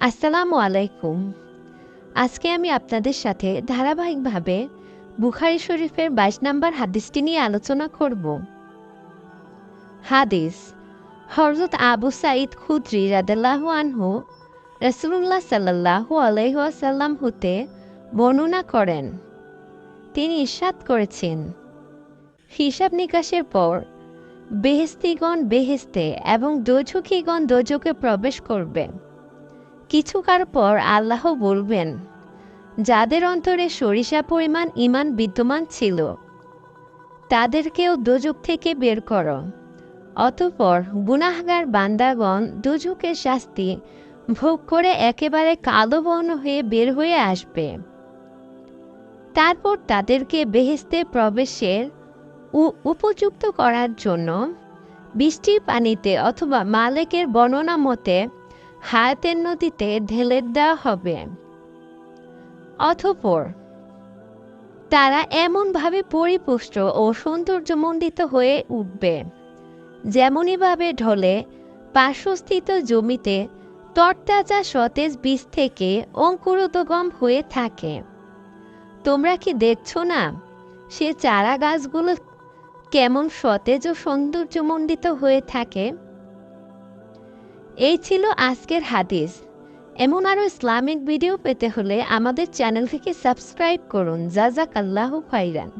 আসসালামু আলাইকুম। আজকে আমি আপনাদের সাথে ধারাবাহিকভাবে বুখারি শরীফের বাইশ নম্বর হাদিসটি নিয়ে আলোচনা করব। হাদিস হরজত আবু সাঈদ খুদ্রি রাদাল্লাহ আনহু রসুল্লাহ সাল্লাহু আলহাসাল্লাম হতে বর্ণনা করেন। তিনি ইস্বাদ করেছেন। হিসাব নিকাশের পর বেহেস্তিগণ বেহেস্তে এবং দোঝুকিগণ দোজকে প্রবেশ করবে। কিছুকার পর আল্লাহ বলবেন, যাদের অন্তরে সরিষা পরিমাণ ইমান বিদ্যমান ছিল, তাদেরকেও দোজক থেকে বের করো। অতপর গুনাহগার বান্দাগণ দুজকের শাস্তি ভোগ করে একেবারে কালো বর্ণ হয়ে বের হয়ে আসবে। তারপর তাদেরকে বেহেস্তে প্রবেশের উপযুক্ত করার জন্য বৃষ্টির পানিতে অথবা মালেকের বর্ণনা মতে হায়াতের নদীতে ঢেলে দেওয়া হবে। অথপর তারা এমনভাবে পরিপুষ্ট ও সৌন্দর্যমণ্ডিত হয়ে উঠবে যেমনইভাবে ঢলে পার্শ্বস্থিত জমিতে তরতাজা সতেজ বীজ থেকে অঙ্কুরোদগম হয়ে থাকে। তোমরা কি দেখছ না সে চারা গাছগুলো কেমন সতেজ ও সৌন্দর্যমণ্ডিত হয়ে থাকে? এই ছিল আজকের হাদিস। এমন আরও ইসলামিক ভিডিও পেতে হলে আমাদের চ্যানেলটিকে সাবস্ক্রাইব করুন। জাজাক আল্লাহ খাইরান